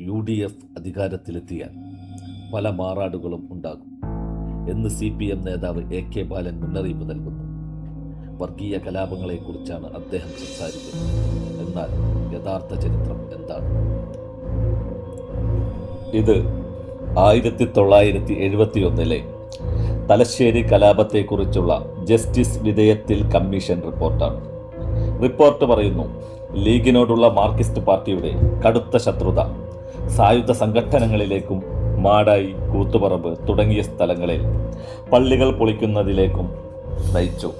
U D F അധികാരത്തിലെത്തിയാൽ പല മാറാടുകളും ഉണ്ടാകും എന്ന് സി പി എം നേതാവ് എ കെ ബാലൻ മുന്നറിയിപ്പ് നൽകുന്നു. വർഗീയ കലാപങ്ങളെക്കുറിച്ചാണ് അദ്ദേഹം സംസാരിക്കുന്നത്. എന്നാൽ യഥാർത്ഥ ചരിത്രം എന്താണ്? ഇത് ആയിരത്തി തൊള്ളായിരത്തി എഴുപത്തി ഒന്നിലെ തലശ്ശേരി കലാപത്തെക്കുറിച്ചുള്ള ജസ്റ്റിസ് വിധേയത്തിൽ കമ്മീഷൻ റിപ്പോർട്ടാണ്. റിപ്പോർട്ട് പറയുന്നു ലീഗിനോടുള്ള മാർക്സിസ്റ്റ് പാർട്ടിയുടെ കടുത്ത ശത്രുത. സായുധ സംഘടനകളിലേക്കും മാടായി കൂത്തുപറമ്പ് തുടങ്ങിയ സ്ഥലങ്ങളിൽ പള്ളികൾ പൊളിക്കുന്നതിലേക്കും നയിച്ചു.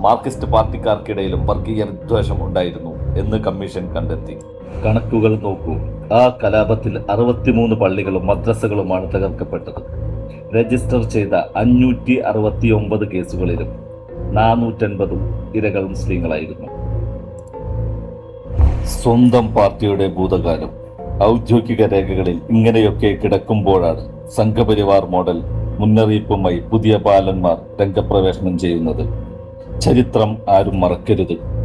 മാർക്സിസ്റ്റ് പാർട്ടിക്കാർക്കിടയിലും വർഗീയ വിദ്വേഷം ഉണ്ടായിരുന്നു എന്ന് കമ്മീഷൻ കണ്ടെത്തി. കണക്കുകൾ നോക്കൂ. ആ കലാപത്തിൽ അറുപത്തിമൂന്ന് പള്ളികളും മദ്രസകളുമാണ് തകർക്കപ്പെട്ടത്. രജിസ്റ്റർ ചെയ്ത അഞ്ഞൂറ്റി അറുപത്തി ഒമ്പത് കേസുകളിലും നാനൂറ്റൻപതും ഇരകൾ മുസ്ലിങ്ങളായിരുന്നു സ്വന്തം പാർട്ടിയുടെ ഭൂതകാലം. ഔദ്യോഗിക രേഖകളിൽ ഇങ്ങനെയൊക്കെ കിടക്കുമ്പോഴാണ് സംഘപരിവാർ മോഡൽ മുന്നറിയിപ്പുമായി പുതിയ ബാലന്മാർ രംഗപ്രവേശനം ചെയ്യുന്നത്. ചരിത്രം ആരും മറക്കരുത്.